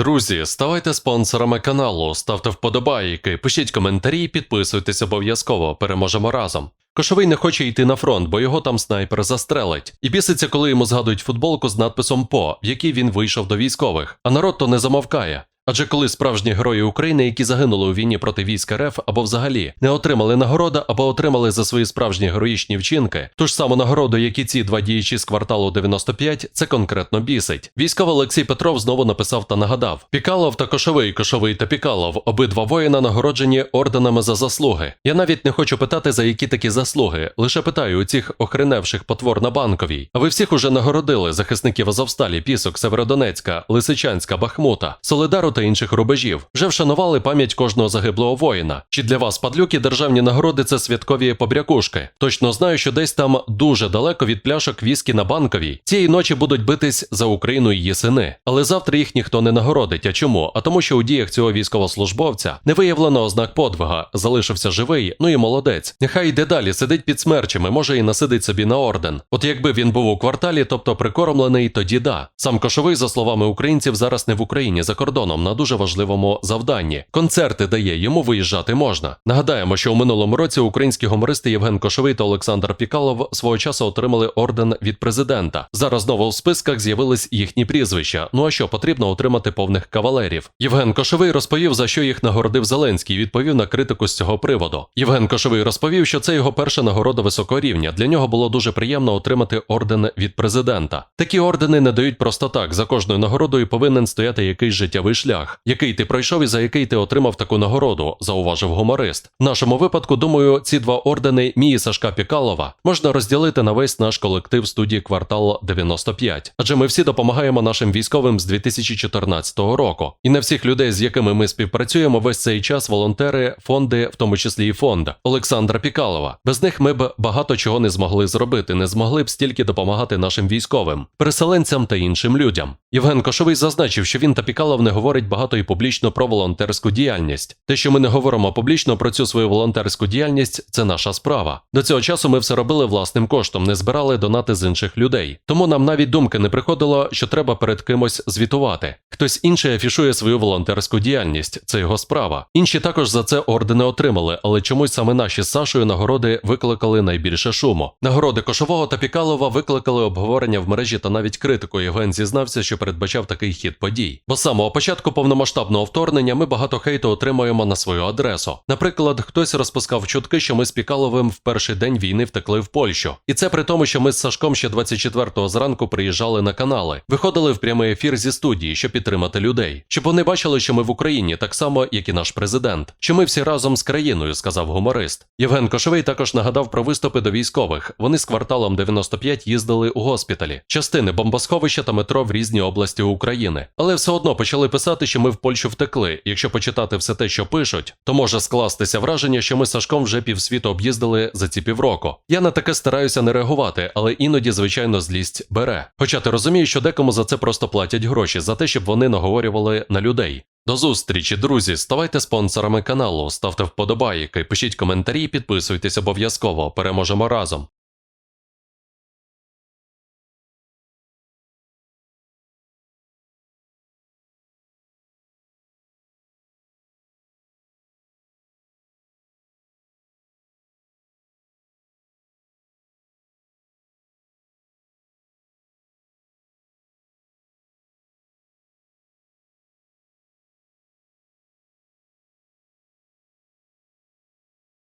Друзі, ставайте спонсорами каналу, ставте вподобайки, пишіть коментарі, підписуйтесь обов'язково. Переможемо разом. Кошовий не хоче йти на фронт, бо його там снайпер застрелить. І біситься, коли йому згадують футболку з надписом ПО, в якій він вийшов до військових. А народ то не замовкає. Адже коли справжні герої України, які загинули у війні проти військ РФ або взагалі не отримали нагорода або отримали за свої справжні героїчні вчинки, ту ж саму нагороду, як і ці два діячі з кварталу 95, це конкретно бісить. Військовий Олексій Петров знову написав та нагадав: Пікалов та Кошовий, Кошовий та Пікалов, обидва воїна нагороджені орденами за заслуги. Я навіть не хочу питати, за які такі заслуги. Лише питаю у цих охреневших потвор на банковій. А ви всіх уже нагородили захисників Азовсталі, Пісок, Северодонецька, Лисичанська, Бахмута, Солидару та інших рубежів. Вже вшанували пам'ять кожного загиблого воїна. Чи для вас, падлюки, державні нагороди це святкові побрякушки? Точно знаю, що десь там дуже далеко від пляшок віскі на банковій. Цієї ночі будуть битись за Україну її сини. Але завтра їх ніхто не нагородить. А чому? А тому, що у діях цього військовослужбовця не виявлено ознак подвига, залишився живий, ну і молодець. Нехай йде далі, сидить під смерчами, може і насидить собі на орден. От якби він був у кварталі, тобто прикормлений, тоді да. Сам кошовий, за словами українців, зараз не в Україні за кордоном на дуже важливому завданні. Концерти дає, йому виїжджати можна. Нагадаємо, що у минулому році українські гумористи Євген Кошовий та Олександр Пікалов свого часу отримали орден від президента. Зараз знову у списках з'явились їхні прізвища. Ну а що потрібно отримати повних кавалерів? Євген Кошовий розповів, за що їх нагородив Зеленський, відповів на критику з цього приводу. Євген Кошовий розповів, що це його перша нагорода високого рівня. Для нього було дуже приємно отримати орден від президента. Такі ордени не дають просто так. За кожною нагородою повинен стояти якийсь життєвий шлях, який ти пройшов і за який ти отримав таку нагороду, зауважив гуморист. В нашому випадку, думаю, ці два ордени мії Сашка Пікалова можна розділити на весь наш колектив студії квартал 95. Адже ми всі допомагаємо нашим військовим з 2014 року. І на всіх людей, з якими ми співпрацюємо, весь цей час волонтери, фонди, в тому числі і фонд Олександра Пікалова. Без них ми б багато чого не змогли зробити, не змогли б стільки допомагати нашим військовим, переселенцям та іншим людям. Євген Кошовий зазначив, що він та Пікалов не говорить багато і публічно про волонтерську діяльність. Те, що ми не говоримо публічно про цю свою волонтерську діяльність, це наша справа. До цього часу ми все робили власним коштом, не збирали донати з інших людей. Тому нам навіть думки не приходило, що треба перед кимось звітувати. Хтось інший афішує свою волонтерську діяльність, це його справа. Інші також за це ордени отримали, але чомусь саме наші з Сашою нагороди викликали найбільше шуму. Нагороди Кошового та Пікалова викликали обговорення в мережі та навіть критику. Євген зізнався, що передбачав такий хід подій. Бо з самого початку повномасштабного вторгнення ми багато хейту отримуємо на свою адресу. Наприклад, хтось розпускав чутки, що ми з Пікаловим в перший день війни втекли в Польщу. І це при тому, що ми з Сашком ще 24-го зранку приїжджали на канали, виходили в прямий ефір зі студії, щоб підтримати людей, щоб вони бачили, що ми в Україні, так само, як і наш президент. Що ми всі разом з країною, сказав гуморист. Євген Кошовий також нагадав про виступи до військових. Вони з кварталом 95 їздили у госпіталі, частини бомбосховища та метро в різні області України. Але все одно почали писати, що ми в Польщу втекли. Якщо почитати все те, що пишуть, то може скластися враження, що ми з Сашком вже півсвіту об'їздили за ці півроку. Я на таке стараюся не реагувати, але іноді, звичайно, злість бере. Хоча ти розумієш, що декому за це просто платять гроші, за те, щоб вони наговорювали на людей. До зустрічі, друзі. Ставайте спонсорами каналу, ставте вподобайки, пишіть коментарі, підписуйтесь обов'язково. Переможемо разом.